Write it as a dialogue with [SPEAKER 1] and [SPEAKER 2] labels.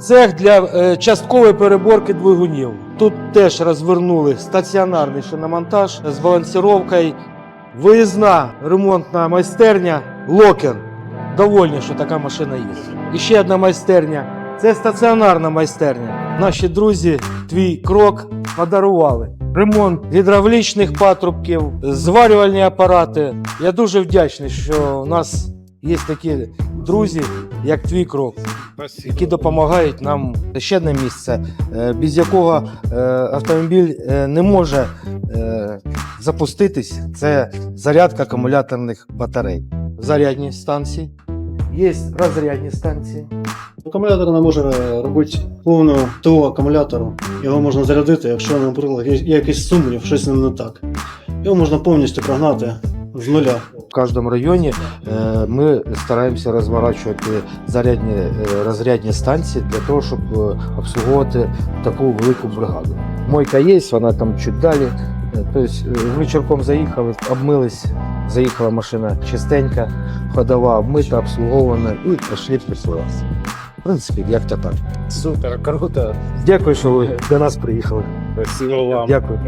[SPEAKER 1] Цех для е, часткової переборки двигунів. Тут теж розвернули стаціонарний шиномонтаж з балансировкою. Виїзна ремонтна майстерня Локен. Довольні, що така машина є. І ще одна майстерня. Це стаціонарна майстерня. Наші друзі твій крок подарували. Ремонт гідравлічних патрубків, зварювальні апарати. Я дуже вдячний, що у нас є такі друзі, як твій крок, які допомагають нам. Ще одне місце, е, без якого е, автомобіль е, не може запуститись. Це зарядка акумуляторних батарей. Зарядні станції. Є розрядні станції.
[SPEAKER 2] Акумулятор не може робити повну ТО акумулятору. Його можна зарядити, якщо, наприклад, є є якийсь сумнів, щось не так. Його можна повністю прогнати з нуля.
[SPEAKER 1] В кожному районі е, ми стараємося розворачувати зарядні е, розрядні станції для того, щоб обслуговувати таку велику бригаду. Мойка є, вона там чуть далі. Тобто вечірком заїхали, обмились, заїхала машина чистенька, ходова обмита, обслугована і пішли працювати. В принципі, як то так.
[SPEAKER 3] Супер, круто.
[SPEAKER 1] Дякую, що ви до нас приїхали.
[SPEAKER 3] Спасибо вам.
[SPEAKER 1] Дякую.